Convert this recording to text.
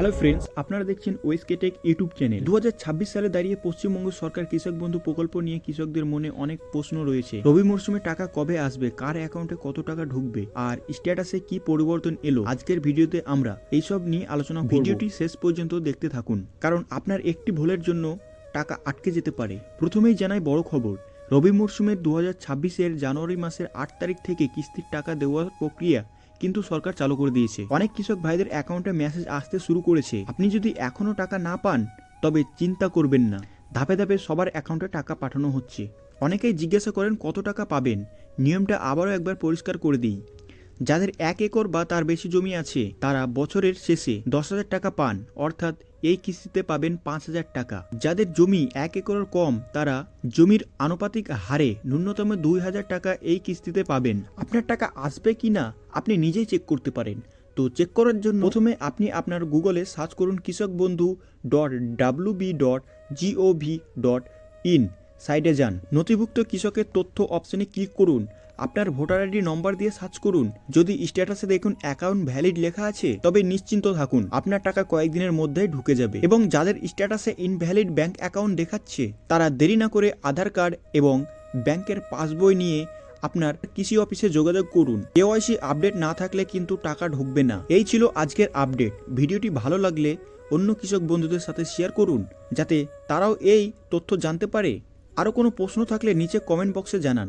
Hello friends আপনারা দেখছেন ওয়েস্কেটেক YouTube channel. দু হাজার ছাব্বিশ সালে দাঁড়িয়ে পশ্চিমবঙ্গ সরকার কৃষক বন্ধু প্রকল্প নিয়ে কৃষকদের মনে অনেক প্রশ্ন রয়েছে। রবি মরশুমে টাকা কবে আসবে? কার অ্যাকাউন্টে কত টাকা ঢুকবে? আর স্ট্যাটাসে কি পরিবর্তন এলো? আজকের ভিডিওতে আমরা এইসব নিয়ে আলোচনা ভিডিওটি শেষ পর্যন্ত দেখতে থাকুন। কারণ আপনার একটি ভুলের জন্য টাকা আটকে যেতে পারে। প্রথমেই জানাই বড় খবর রবি মরশুমের দু হাজার ছাব্বিশের জানুয়ারি মাসের আট তারিখ থেকে কিস্তির টাকা দেওয়ার প্রক্রিয়া কিন্তু সরকার চালু করে দিয়েছে। অনেক কৃষক ভাইদের অ্যাকাউন্টে মেসেজ আসতে শুরু করেছে। আপনি যদি এখনও টাকা না পান, তবে চিন্তা করবেন না। ধাপে ধাপে সবার অ্যাকাউন্টে টাকা পাঠানো হচ্ছে। অনেকেই জিজ্ঞাসা করেন কত টাকা পাবেন। নিয়মটা আবারও একবার পরিষ্কার করে দিই। যাদের এক একর বা তার বেশি জমি আছে, তারা বছরের শেষে দশ হাজার টাকা পান, অর্থাৎ এই কিস্তিতে পাবেন পাঁচ হাজার টাকা। যাদের জমি এক একরের কম, তারা জমির আনুপাতিক হারে ন্যূনতম দুই হাজার টাকা এই কিস্তিতে পাবেন। আপনার টাকা আসবে কি না, আপনি নিজেই চেক করতে পারেন। তো চেক করার জন্য প্রথমে আপনি আপনার গুগলে সার্চ করুন কৃষক বন্ধু dot W B dot gov dot in সাইডে যান। নথিভুক্ত কৃষকের তথ্য অপশনে ক্লিক করুন। আপনার ভোটার আইডি নম্বর দিয়ে সার্চ করুন। যদি স্ট্যাটাসে দেখুন অ্যাকাউন্ট ভ্যালিড লেখা আছে, তবে নিশ্চিন্ত থাকুন, আপনার টাকা কয়েকদিনের মধ্যেই ঢুকে যাবে এবং যাদের স্ট্যাটাসে ইনভ্যালিড ব্যাংক অ্যাকাউন্ট দেখাচ্ছে, তারা দেরি না করে আধার কার্ড এবং ব্যাংকের পাসবই নিয়ে আপনার কৃষি অফিসে যোগাযোগ করুন। কেওয়াইসি আপডেট না থাকলে কিন্তু টাকা ঢুকবে না। এই ছিল আজকের আপডেট। ভিডিওটি ভালো লাগলে অন্য কৃষক বন্ধুদের সাথে শেয়ার করুন, যাতে তারাও এই তথ্য জানতে পারে। আরও কোনো প্রশ্ন থাকলে নিচে কমেন্ট বক্সে জানান।